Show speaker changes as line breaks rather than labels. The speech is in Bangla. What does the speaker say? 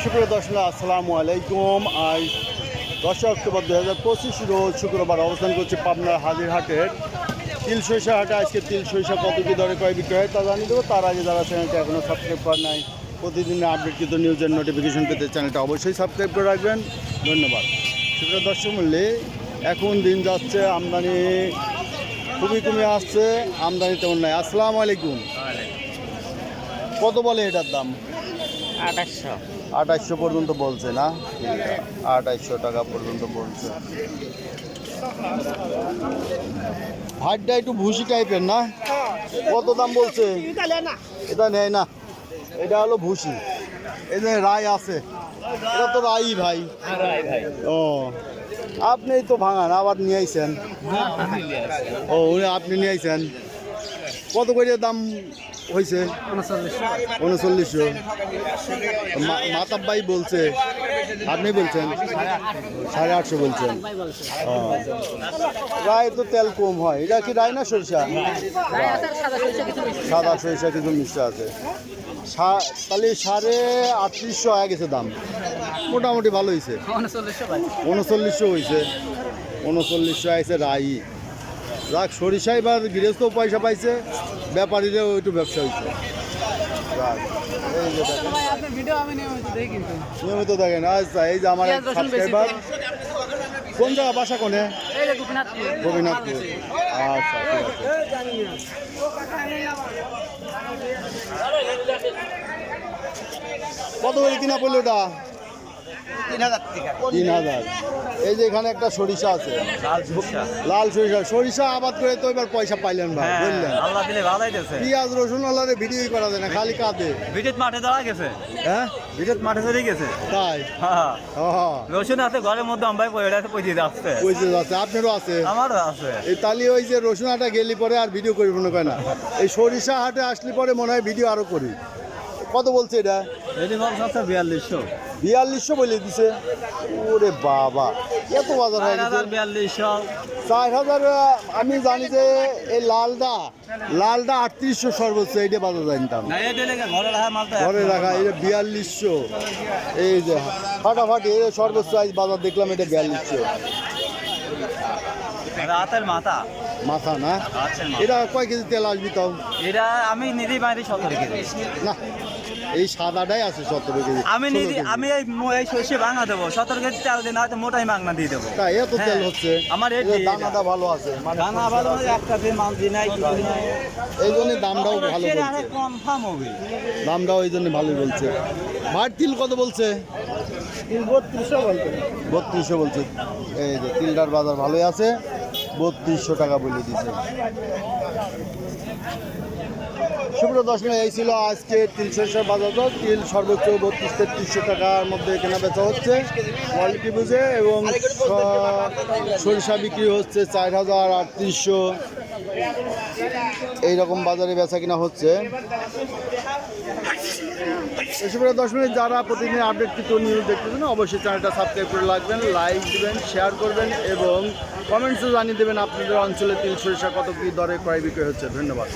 সুপ্রিয় দর্শক আসসালামু আলাইকুম। আজ দশই অক্টোবর দু হাজার পঁচিশ রোজ শুক্রবার অবস্থান করছে পাবনার হাজিরহাটের তিল সরিষা হাটে আজকে তিল সরিষা কত কী দরে কয় বিক্রি হয় তা জানিয়ে দেবো। তার আগে যারা চ্যানেলটা এখনও সাবস্ক্রাইব করেন নাই প্রতিদিনের আপডেটকৃত নিউজের নোটিফিকেশন পেতে চ্যানেলটা অবশ্যই সাবস্ক্রাইব করে রাখবেন। ধন্যবাদ। সুপ্রিয় দর্শক মূল্যে এখন দিন যাচ্ছে আমদানি খুবই কমে আসছে আমদানি তেমন নাই। আসসালামু আলাইকুম। কত বলে এটার দাম?
আঠাশশো।
আঠাইশশো পর্যন্ত বলছে না? আঠাইশশো টাকা পর্যন্ত বলছে। ভাতটা একটু ভুসি টাইপের না? কত দাম বলছে? এটা নেয় না। এটা হলো ভুসি। এই যে রায় আছে। এটা তো রাই ভাই। ও আপনি তো ভাঙান আবার নিয়ে আইছেন। ও উনি আপনি নিয়ে আইছেন। কত করে দাম হয়েছে? উনচল্লিশশো। মা- মাতাব ভাই বলছে। আপনি বলছেন? সাড়ে আটশো বলছেন। রায় তো তেল কম হয়। এটা কি রায় না সরিষা? সাদা সরিষা কিছু মিষ্টি আছে। তাহলে সাড়ে আটত্রিশশো হয়ে গেছে দাম। মোটামুটি ভালো হয়েছে। উনচল্লিশশো হয়েছে। উনচল্লিশশো আইছে রাই রাখ সরিষা এবার গৃহস্থ পয়সা পাইছে ব্যাপারীরাও একটু ব্যবসা হয়েছে। নিয়মিত দেখেন আচ্ছা এই যে আমার এক সাবস্ক্রাইবার কোন জায়গা বাসা কোনে? গোপীনাথপুর। আচ্ছা কত করে কিনা পড়ল ওটা
তিন হাজার
তিন হাজার। এই যে এখানে একটা সরিষা আছে।
লাল সরিষা।
সরিষা। আবাদ করে তো এবার পয়সা পাইলেন ভাই
হ্যাঁ,
বললেন
আল্লাহ দিলে ভালোই দিয়েছে।
পেঁয়াজ রসুন আলারে ভিডিও করা যায় না খালি কাঁদে।
বিদ্যুৎ মাঠে দেওয়া গেছে?
হ্যাঁ?
বিদ্যুৎ মাঠে চলে গেছে?
তাই?
হ্যাঁ। রসুন আছে ঘরের মধ্যে আমবাই পড়ে আছে
কইছে আছে। আপনারও আছে?
আমারও আছে।
এই তালি ওই যে রসুন হাটা গেলি পরে আর ভিডিও করি মনে করে না? এই সরিষা হাটে আসলে পরে মনে হয় ভিডিও আরও করি। কত বলছে এটা?
এটি বলছে বিয়াল্লিশশো।
বিয়াল্লিশশো বলে দিছে। ওরে বাবা এত বাজার হয়ে গেছে।
বিয়াল্লিশশো।
চার হাজার আমি জানি যে এই লালদা লালদা আটত্রিশশো সর্বোচ্চ এইটা বাজার জানতাম।
ঘরে রাখা
যে বিয়াল্লিশশো। এই যে ফাটাফাটি এই সর্বোচ্চ আজ বাজার দেখলাম এটা বিয়াল্লিশশো।
রাতের মাথা।
মাথা না? এটা কয় কেজি তেল আসবি তাও
এটা আমি নিজেই বাইরে সতেরো কেজি।
না এই সাদাটাই আছে সতেরো কেজি।
আমি আমি এই সর্ষে ভাঙা দেবো। সতেরো কেজি চাল দিন হয়তো মোটাই মাগনা দিয়ে দেবো।
তাই এত তেল
হ্যাঁ,
হচ্ছে।
আমার এই
দানাটা ভালো আছে মানে
দানা ভালো একটা দিয়ে মাল দিই নাই
এই জন্য দামটাও ভালো বলছে।
কনফার্ম হবে।
দামটাও এই জন্য ভালোই বলছে। ভাট তিল কত বলছে? বত্রিশশো বলছে। এই যে তিলটার বাজার ভালোই আছে বত্রিশশো টাকা বলে দিছে সুপ্রিয় দর্শক এই ছিল আজকে তিনশো বাজার দর। তিল সর্বোচ্চ বত্রিশ তেত্রিশশো টাকার মধ্যে কেনা বেচা হচ্ছে। কোয়ালিটি বুঝে এবং সরিষা বিক্রি হচ্ছে চার হাজার আটত্রিশশো। এইরকম বাজারে বেচা কিনা হচ্ছে। এসবের দশ মিনিট যারা প্রতিদিন আপডেট কিছু নিউজ দেখতেছেন অবশ্যই চ্যানেলটা সাবস্ক্রাইব করে রাখবেন লাইক দিবেন শেয়ার করবেন এবং কমেন্টসও জানিয়ে দেবেন আপনাদের অঞ্চলে তিল সরিষা কত কী দরে ক্রয় বিক্রয় হচ্ছে। ধন্যবাদ।